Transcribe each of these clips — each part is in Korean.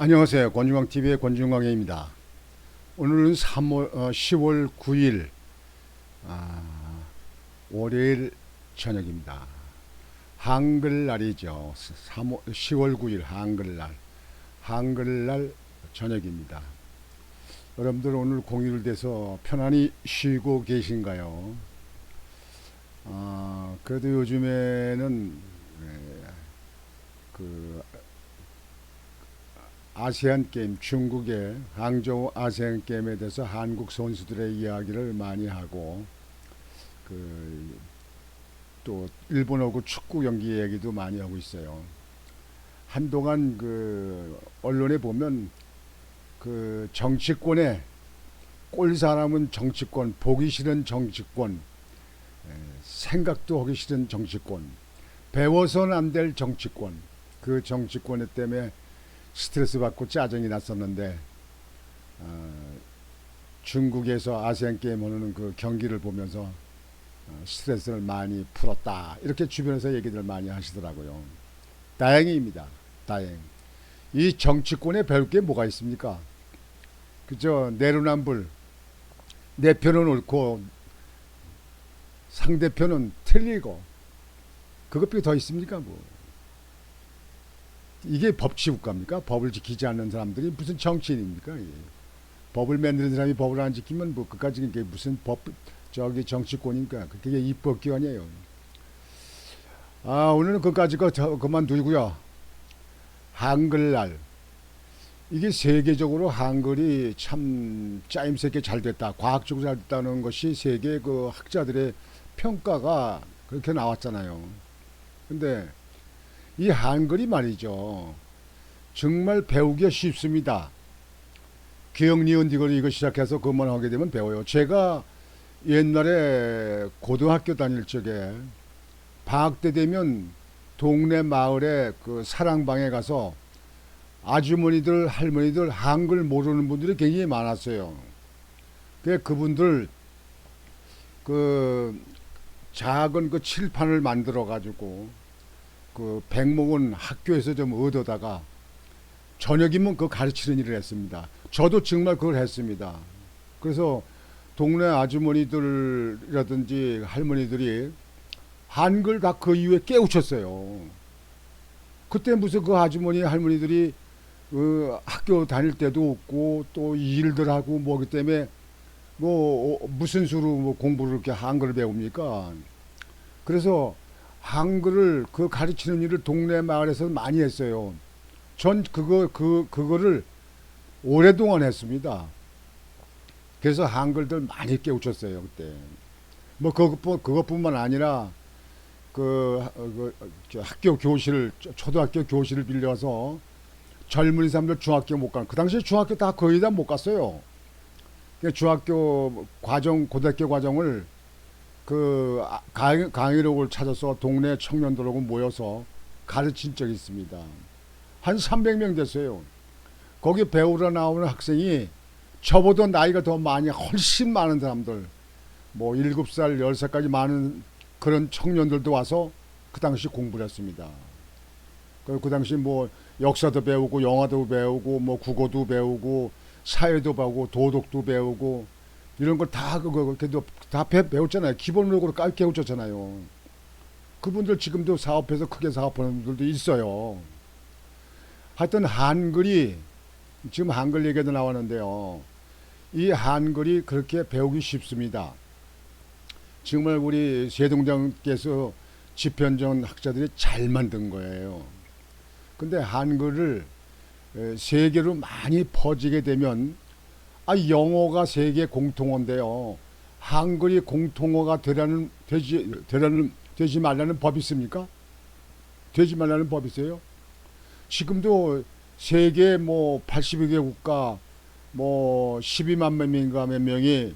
안녕하세요. 권중광TV의 권중광입니다. 오늘은 3월, 어, 10월 9일, 아, 월요일 저녁입니다. 한글날이죠. 3월, 10월 9일 한글날. 한글날 저녁입니다. 여러분들 오늘 공휴일 돼서 편안히 쉬고 계신가요? 아, 그래도 요즘에는 예, 그 아세안 게임 중국의 항저우 아세안 게임에 대해서 한국 선수들의 이야기를 많이 하고 그 또 일본하고 축구 경기 얘기도 많이 하고 있어요. 한동안 그 언론에 보면 그 정치권에 꼴 사람은 정치권, 보기 싫은 정치권, 에, 생각도 하기 싫은 정치권, 배워서는 안될 정치권, 그 정치권 때문에 스트레스 받고 짜증이 났었는데 어, 중국에서 아시안 게임 하는 그 경기를 보면서 어, 스트레스를 많이 풀었다 이렇게 주변에서 얘기들 많이 하시더라고요. 다행입니다. 다행. 이 정치권에 배울 게 뭐가 있습니까? 그저 내로남불 내 편은 옳고 상대편은 틀리고 그것밖에 더 있습니까 뭐. 이게 법치 국가입니까? 법을 지키지 않는 사람들이 무슨 정치인입니까? 예. 법을 만드는 사람이 법을 안 지키면 뭐 그까지 이게 무슨 법 저기 정치권인가? 그게 입법 기관이에요. 아 오늘은 그까지가 저 그만두고요. 한글날 이게 세계적으로 한글이 참 짜임새 있게 잘 됐다. 과학적으로 잘 됐다는 것이 세계 그 학자들의 평가가 그렇게 나왔잖아요. 근데 이 한글이 말이죠. 정말 배우기가 쉽습니다. 기억, 니은, 디귿 이거 시작해서 그것만 하게 되면 배워요. 제가 옛날에 고등학교 다닐 적에 방학 때 되면 동네 마을에 그 사랑방에 가서 아주머니들, 할머니들 한글 모르는 분들이 굉장히 많았어요. 그 그분들 그 작은 그 칠판을 만들어 가지고 그 백목은 학교에서 좀 얻어다가 저녁이면 그 가르치는 일을 했습니다. 저도 정말 그걸 했습니다. 그래서 동네 아주머니들이라든지 할머니들이 한글 다 그 이후에 깨우쳤어요. 그때 무슨 그 아주머니 할머니들이 그 학교 다닐 때도 없고 또 일들 하고 뭐기 때문에 뭐 무슨 수로 뭐 공부를 이렇게 한글을 배웁니까? 그래서 한글을 그 가르치는 일을 동네 마을에서 많이 했어요. 전 그거 그 그거를 오랫동안 했습니다. 그래서 한글들 많이 깨우쳤어요 그때. 뭐 그것 그것뿐만 아니라 그, 그 학교 교실 초등학교 교실을 빌려서 젊은 사람들 중학교 못 가는 그 당시에 중학교 다 거의 다 못 갔어요. 중학교 과정 고등학교 과정을 그 강의, 강의록을 찾아서 동네 청년들하고 모여서 가르친 적이 있습니다. 한 300명 됐어요. 거기 배우러 나오는 학생이 저보다 나이가 더 많이 훨씬 많은 사람들 뭐 7살, 10살까지 많은 그런 청년들도 와서 그 당시 공부를 했습니다. 그, 그 당시 뭐 역사도 배우고 영화도 배우고 뭐 국어도 배우고 사회도 배우고 도덕도 배우고 이런 걸 다 그거 그래도 다 배, 배웠잖아요. 기본적으로 깔게 배웠잖아요. 그분들 지금도 사업해서 크게 사업하는 분들도 있어요. 하여튼 한글이 지금 한글 얘기도 나왔는데요. 이 한글이 그렇게 배우기 쉽습니다. 정말 우리 세동장께서 집현전 학자들이 잘 만든 거예요. 근데 한글을 세계로 많이 퍼지게 되면 아 영어가 세계 공통어인데요. 한글이 공통어가 되라는 되지 되라는 되지 말라는 법이 있습니까? 되지 말라는 법이 있어요? 지금도 세계 뭐 82개 국가 뭐 12만 명인가 몇 명이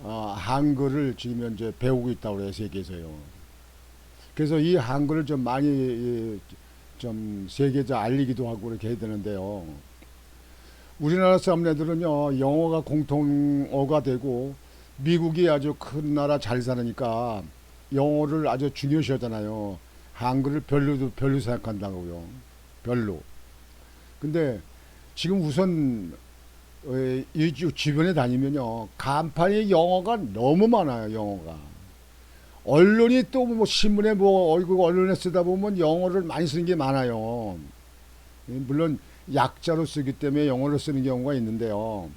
어, 한글을 지금 현재 배우고 있다고 해요 세계에서요. 그래서 이 한글을 좀 많이 좀 세계적 알리기도 하고 이렇게 해야 되는데요. 우리나라 사람들은요 영어가 공통어가 되고 미국이 아주 큰 나라 잘 사니까 영어를 아주 중요시하잖아요. 한글을 별로도 별로 생각한다고요. 별로. 근데 지금 우선 어, 이 주- 주변에 다니면요 간판이 영어가 너무 많아요 영어가 언론이 또 뭐 신문에 뭐 얼굴 언론에 쓰다 보면 영어를 많이 쓰는 게 많아요 예, 물론 약자로 쓰기 때문에 영어를 쓰는 경우가 있는데요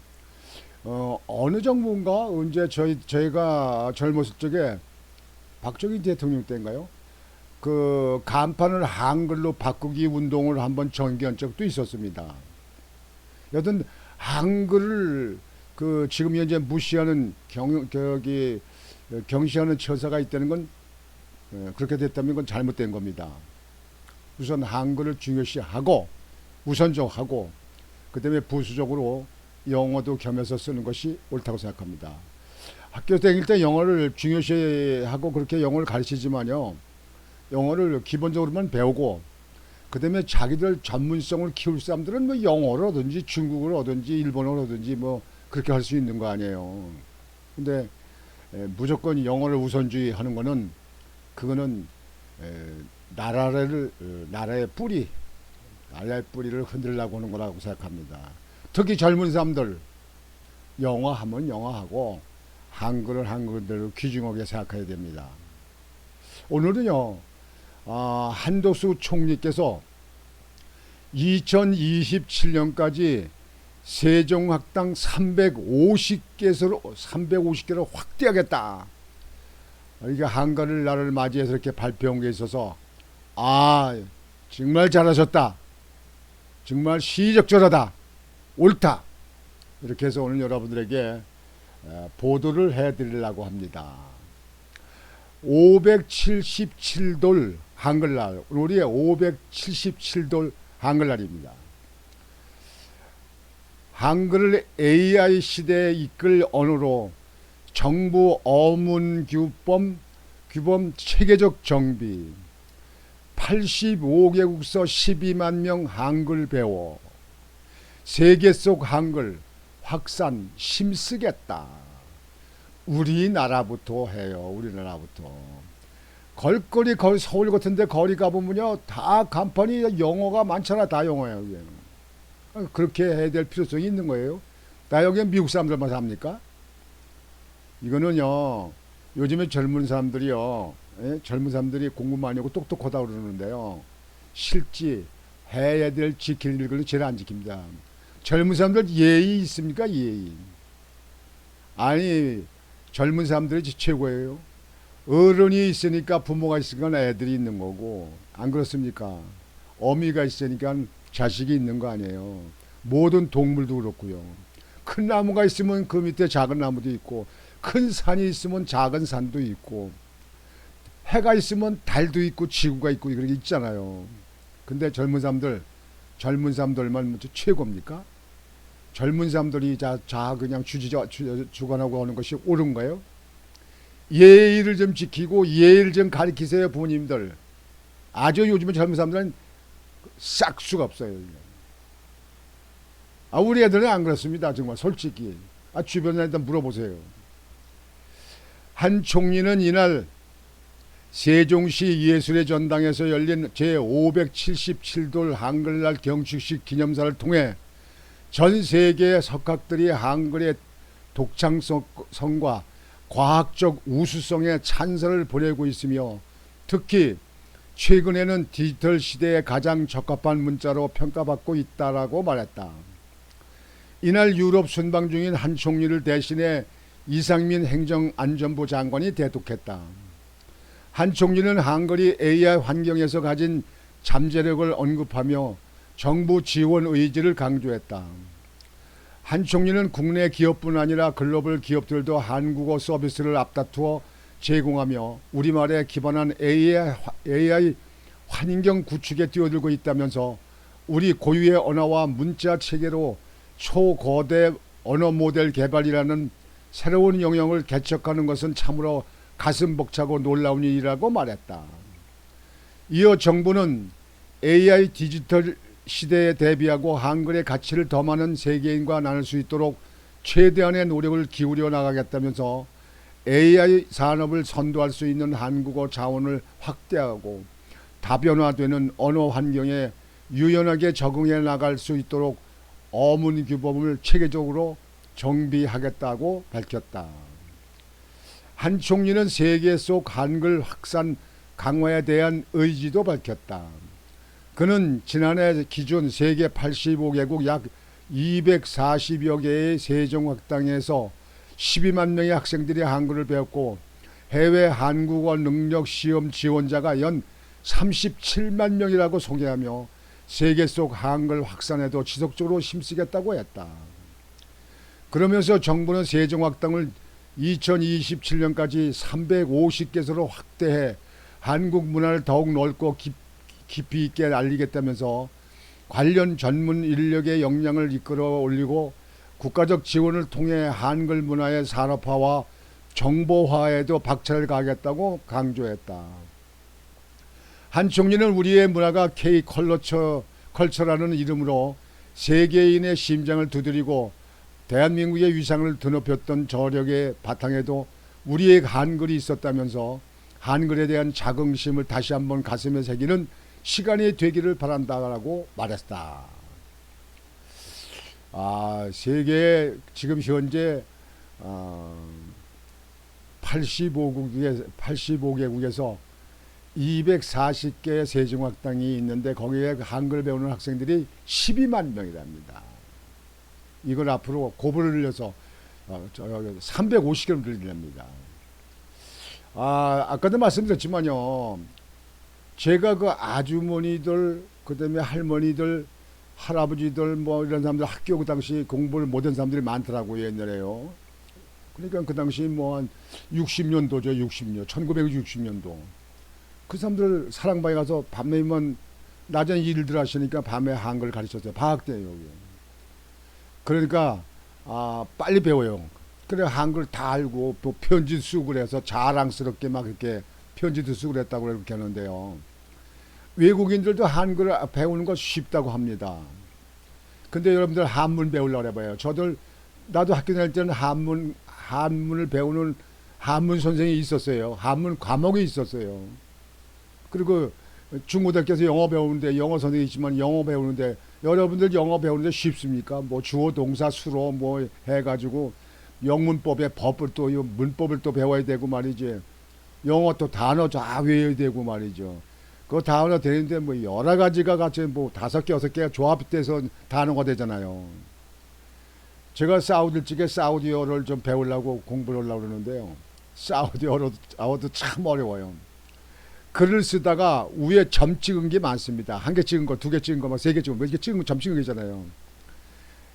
어, 어느 정부인가 언제 저희 저희가 젊었을 적에 박정희 대통령 때인가요? 그 간판을 한글로 바꾸기 운동을 한번 전개한 적도 있었습니다. 여튼 한글을 그 지금 현재 무시하는 경 저기 경시하는 처사가 있다는 건 어, 그렇게 됐다면 그건 잘못된 겁니다. 우선 한글을 중요시하고 우선적하고 그다음에 부수적으로 영어도 겸해서 쓰는 것이 옳다고 생각합니다. 학교 다닐 때 영어를 중요시하고 그렇게 영어를 가르치지만요. 영어를 기본적으로만 배우고 그다음에 자기들 전문성을 키울 사람들은 뭐 영어를 하든지 중국어를 하든지 일본어를 하든지 뭐 그렇게 할 수 있는 거 아니에요. 근데 에, 무조건 영어를 우선주의하는 거는 그거는 에, 나라를 어, 나라의 뿌리 나라의 뿌리를 흔들려고 하는 거라고 생각합니다. 특히 젊은 사람들 영어 하면 영어 하고 한글을 한글대로 귀중하게 생각해야 됩니다. 오늘은요 아, 한도수 총리께서 2027년까지 세종학당 350개소로 350개를 확대하겠다. 이게 한가를 날을 맞이해서 이렇게 발표한 게 있어서 아 정말 잘하셨다. 정말 시적절하다. 옳다. 이렇게 해서 오늘 여러분들에게 에, 보도를 해드리려고 합니다. 577돌 한글날 우리의 577돌 한글날입니다. 한글을 AI 시대에 이끌 언어로 정부 어문 규범 규범 체계적 정비 85개국서 12만 명 한글 배워 세계 속 한글 확산 힘쓰겠다. 우리나라부터 해요. 우리나라부터. 걸거리 거리 서울 같은데 거리 가보면요 다 간판이 영어가 많잖아 다 영어예요. 아, 그렇게 해야 될 필요성이 있는 거예요. 나 여기 미국 사람들만 삽니까? 이거는요 요즘에 젊은 사람들이요 예? 젊은 사람들이 공부 많이 하고 똑똑하다 그러는데요 실지 해야 될 지킬 일을 제일 안 지킵니다. 젊은 사람들 예의 있습니까 예의? 아니 젊은 사람들이 최고예요. 어른이 있으니까 부모가 있으니까 애들이 있는 거고 안 그렇습니까? 어미가 있으니까 자식이 있는 거 아니에요. 모든 동물도 그렇고요. 큰 나무가 있으면 그 밑에 작은 나무도 있고 큰 산이 있으면 작은 산도 있고 해가 있으면 달도 있고 지구가 있고 그런 게 있잖아요. 근데 젊은 사람들 젊은 사람들만 최고입니까? 젊은 사람들이 자, 자 그냥 주지자 주, 주관하고 하는 것이 옳은 거예요? 예의를 좀 지키고 예의를 좀 가르치세요 부모님들. 아주 요즘에 젊은 사람들은 싹 수가 없어요. 아 우리 애들은 안 그렇습니다. 정말 솔직히. 아 주변에 일단 물어보세요. 한 총리는 이날 세종시 예술의 전당에서 열린 제577돌 한글날 경축식 기념사를 통해 전 세계의 석학들이 한글의 독창성과 과학적 우수성에 찬사를 보내고 있으며 특히 최근에는 디지털 시대에 가장 적합한 문자로 평가받고 있다라고 말했다. 이날 유럽 순방 중인 한 총리를 대신해 이상민 행정안전부 장관이 대독했다. 한 총리는 한글이 AI 환경에서 가진 잠재력을 언급하며 정부 지원 의지를 강조했다. 한 총리는 국내 기업뿐 아니라 글로벌 기업들도 한국어 서비스를 앞다투어 제공하며 우리말에 기반한 AI, AI 환경 구축에 뛰어들고 있다면서 우리 고유의 언어와 문자 체계로 초거대 언어 모델 개발이라는 새로운 영역을 개척하는 것은 참으로 가슴 벅차고 놀라운 일이라고 말했다. 이어 정부는 AI 디지털 시대에 대비하고 한글의 가치를 더 많은 세계인과 나눌 수 있도록 최대한의 노력을 기울여 나가겠다면서 AI 산업을 선도할 수 있는 한국어 자원을 확대하고 다변화되는 언어 환경에 유연하게 적응해 나갈 수 있도록 어문 규범을 체계적으로 정비하겠다고 밝혔다. 한 총리는 세계 속 한글 확산 강화에 대한 의지도 밝혔다. 그는 지난해 기준 세계 85개국 약 240여 개의 세종학당에서 12만 명의 학생들이 한글을 배웠고 해외 한국어 능력 시험 지원자가 연 37만 명이라고 소개하며 세계 속 한글 확산에도 지속적으로 힘쓰겠다고 했다. 그러면서 정부는 세종학당을 2027년까지 350개소로 확대해 한국 문화를 더욱 넓고 깊, 깊이 있게 알리겠다면서 관련 전문 인력의 역량을 이끌어 올리고 국가적 지원을 통해 한글 문화의 산업화와 정보화에도 박차를 가하겠다고 강조했다. 한 총리는 우리의 문화가 K 컬러처 컬처라는 이름으로 세계인의 심장을 두드리고 대한민국의 위상을 드높였던 저력의 바탕에도 우리의 한글이 있었다면서 한글에 대한 자긍심을 다시 한번 가슴에 새기는 시간이 되기를 바란다라고 말했다. 아, 세계 지금 현재 어, 85국에 85개국에서 240개의 세종학당이 있는데 거기에 한글 배우는 학생들이 12만 명이랍니다. 이걸 앞으로 고분을 늘려서 어, 350개로 늘리랍니다. 아, 아까도 말씀드렸지만요. 제가 그 아주머니들, 그다음에 할머니들, 할아버지들 뭐 이런 사람들 학교 그 당시 공부를 못한 사람들이 많더라고요, 옛날에요. 그러니까 그 당시 뭐 한 60년도죠, 60년, 1960년도. 그 사람들 사랑방에 가서 밤에만 낮엔 일들 하시니까 밤에 한글 가르쳤어요. 방학 때 여기. 그러니까 아 빨리 배워요. 그래 한글 다 알고 또 편지 쓰고 그래서 자랑스럽게 막 이렇게 편지도 쓰고 그랬다고 그렇게 하는데요. 외국인들도 한글 배우는 거 쉽다고 합니다. 근데 여러분들 한문 배우려고 해봐요. 저들 나도 학교 다닐 때는 한문 한문을 배우는 한문 선생이 있었어요. 한문 과목이 있었어요. 그리고 중고등학교에서 영어 배우는데 영어 선생이 있지만 영어 배우는데 여러분들 영어 배우는데 쉽습니까? 뭐 주어 동사 수로 뭐 해가지고 영문법의 법을 또 문법을 또 배워야 되고 말이지. 영어 또 단어 다 외워야 되고 말이죠. 그 단어 되는데 뭐 여러 가지가 같이 뭐 다섯 개 여섯 개가 조합돼서 단어가 되잖아요. 제가 사우디 쪽에 사우디어를 좀 배우려고 공부를 하려고 그러는데요. 사우디어도 참 어려워요. 글을 쓰다가 위에 점 찍은 게 많습니다. 한 개 찍은 거, 두 개 찍은 거, 막 세 개 찍은 거, 몇개 찍은 거, 점 찍은 거잖아요.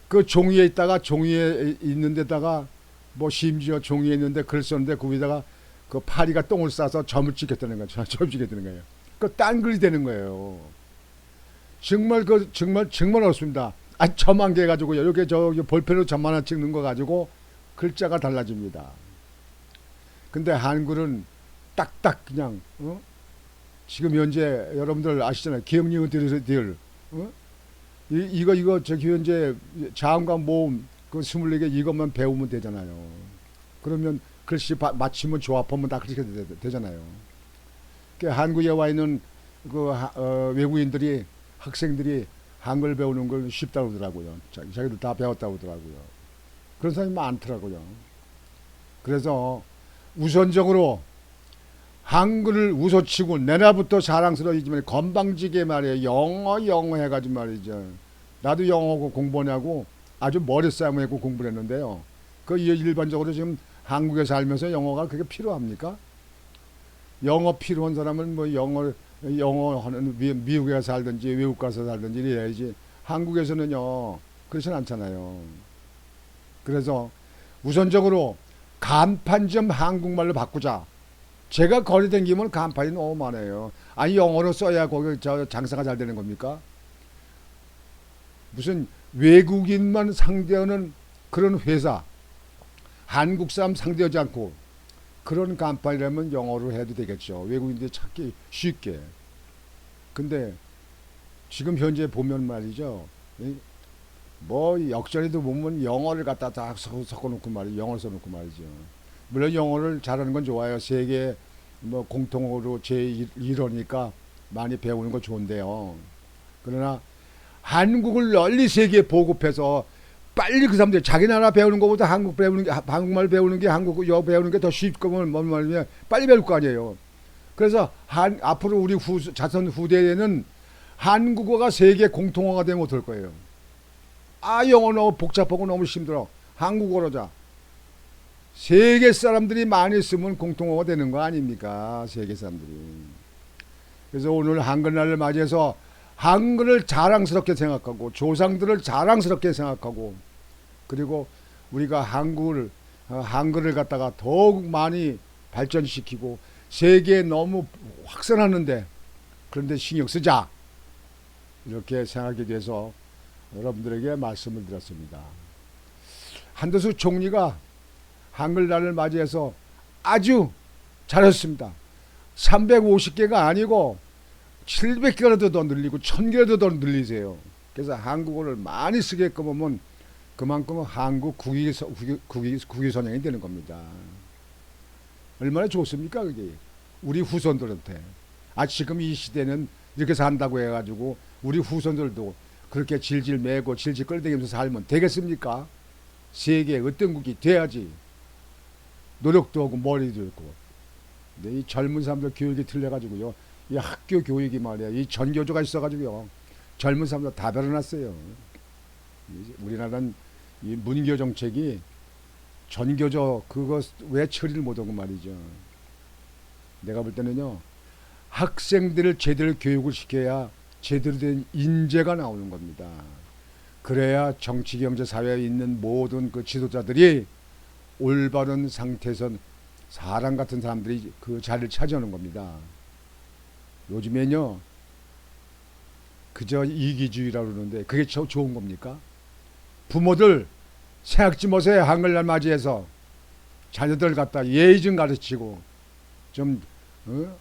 그 종이에 있다가 종이에 있는 데다가 뭐 심지어 종이에 있는데 글 썼는데 그 위에다가 그 파리가 똥을 싸서 점을 찍겠다는 거죠. 점 찍겠다는 거예요. 그딴 글이 되는 거예요. 정말 그 정말 정말 어렵습니다. 아 점한 개 가지고 이렇게 저기 볼펜으로 점 하나 찍는 거 가지고 글자가 달라집니다. 근데 한글은 딱딱 그냥 어? 지금 현재 여러분들 아시잖아요. 기억력은 들 어? 이, 이거 이거 저기 현재 자음과 모음 그 24개 이것만 배우면 되잖아요. 그러면 글씨 바, 맞추면 조합하면 다 그렇게 되, 되잖아요. 그 한국에 와 있는 그 어, 외국인들이 학생들이 한글 배우는 걸 쉽다고 그러더라고요. 자기, 자기들 다 배웠다고 그러더라고요. 그런 사람이 많더라고요. 그래서 우선적으로 한글을 웃어치고 내나부터 자랑스러워지만 건방지게 말이에요. 영어 영어 해가지고 말이죠. 나도 영어 공부하냐고 아주 머리 싸움을 했고 공부를 했는데요. 그 일반적으로 지금 한국에 살면서 영어가 그게 필요합니까? 영어 필요한 사람은 뭐 영어 영어 하는 미국에 살든지 외국 가서 살든지 이래야지 한국에서는요 그렇진 않잖아요. 그래서 우선적으로 간판 좀 한국말로 바꾸자. 제가 거리 댕기면 간판이 너무 많아요. 아니 영어로 써야 거기 저 장사가 잘 되는 겁니까? 무슨 외국인만 상대하는 그런 회사 한국 사람 상대하지 않고 그런 간판이라면 영어로 해도 되겠죠. 외국인들 찾기 쉽게. 근데 지금 현재 보면 말이죠. 뭐 역전에도 보면 영어를 갖다 다 섞어놓고 말이죠. 영어를 써놓고 말이죠. 물론 영어를 잘하는 건 좋아요. 세계 뭐 공통어로 제1어니까 많이 배우는 거 좋은데요. 그러나 한국을 널리 세계에 보급해서 빨리 그 사람들 자기 나라 배우는 것보다 한국 배우는 게 한국말 배우는 게 한국어 배우는 게 더 쉽거면 뭔 말이냐 빨리 배울 거 아니에요. 그래서 한 앞으로 우리 후 자손 후대에는 한국어가 세계 공통어가 되면 어떨 거예요. 아 영어 너무 복잡하고 너무 힘들어. 한국어로자. 세계 사람들이 많이 쓰면 공통어가 되는 거 아닙니까? 세계 사람들이. 그래서 오늘 한글날을 맞이해서 한글을 자랑스럽게 생각하고 조상들을 자랑스럽게 생각하고 그리고 우리가 한국을 어, 한글을 갖다가 더욱 많이 발전시키고 세계에 너무 확산하는데 그런데 신경 쓰자 이렇게 생각이 돼서 여러분들에게 말씀을 드렸습니다. 한도수 총리가 한글날을 맞이해서 아주 잘했습니다. 350개가 아니고 700개라도 더 늘리고 1000개라도 더 늘리세요. 그래서 한국어를 많이 쓰게끔 하면 그만큼 한국 국위, 국위, 국위 선양이 되는 겁니다. 얼마나 좋습니까 그게 우리 후손들한테 아 지금 이 시대는 이렇게 산다고 해가지고 우리 후손들도 그렇게 질질 매고 질질 끌대기면서 살면 되겠습니까? 세계의 어떤 국이 돼야지 노력도 하고 머리도 있고 근데 이 젊은 사람들 교육이 틀려가지고요 이 학교 교육이 말이야. 이 전교조가 있어가지고요. 젊은 사람들 다 변해놨어요. 이 우리나라는 이 문교 정책이 전교조 그거 왜 처리를 못하고 말이죠. 내가 볼 때는요 학생들을 제대로 교육을 시켜야 제대로 된 인재가 나오는 겁니다. 그래야 정치 경제 사회에 있는 모든 그 지도자들이 올바른 상태에서 사람 같은 사람들이 그 자리를 차지하는 겁니다. 요즘에는요, 그저 이기주의라고 그러는데 그게 저 좋은 겁니까? 부모들 생각지 못해 한글날 맞이해서 자녀들 갖다 예의 좀 가르치고 좀 어?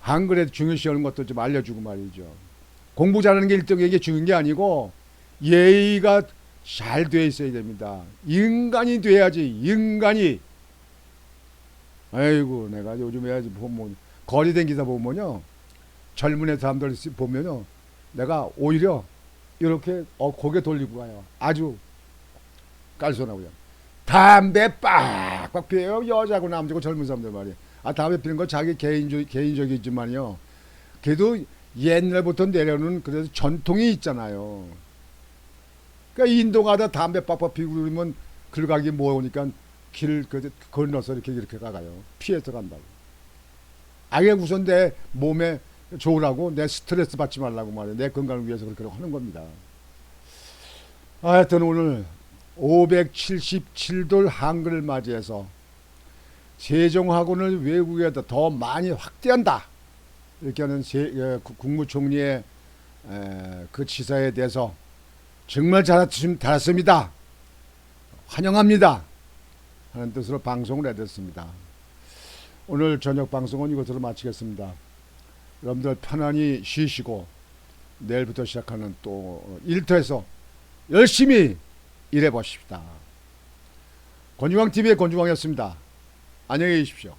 한글의 중요시 하는 것도 좀 알려주고 말이죠. 공부 잘하는 게 1등에게 중요한 게 아니고 예의가 잘 돼 있어야 됩니다. 인간이 돼야지 인간이 아이고 내가 요즘에 거리 댕기다 보면요 젊은 애 사람들 보면요. 내가 오히려 이렇게 어, 고개 돌리고 가요. 아주 깔소나고요. 담배 빡빡 피워요. 여자고 남자고 젊은 사람들 말이야 아 담배 피는 거 자기 개인적 개인적이지만요. 그래도 옛날부터 내려오는 그래도 전통이 있잖아요. 그러니까 인도 가다 담배 빡빡 피우고 그러면 글각이 모으니까 길 그, 건너서 이렇게 이렇게 가가요. 피해서 간다고. 아예 우선 내 몸에 좋으라고 내 스트레스 받지 말라고 말이에요. 내 건강을 위해서 그렇게 하는 겁니다. 하여튼 오늘 577돌 한글을 맞이해서 세종학원을 외국에다 더 많이 확대한다. 이렇게 하는 국- 국무총리의 에, 그 지사에 대해서 정말 잘했- 잘했습니다. 환영합니다. 하는 뜻으로 방송을 해드렸습니다. 오늘 저녁 방송은 이것으로 마치겠습니다. 여러분들 편안히 쉬시고 내일부터 시작하는 또 일터에서 열심히 일해 보십시다. 권중왕TV의 권중왕이었습니다. 안녕히 계십시오.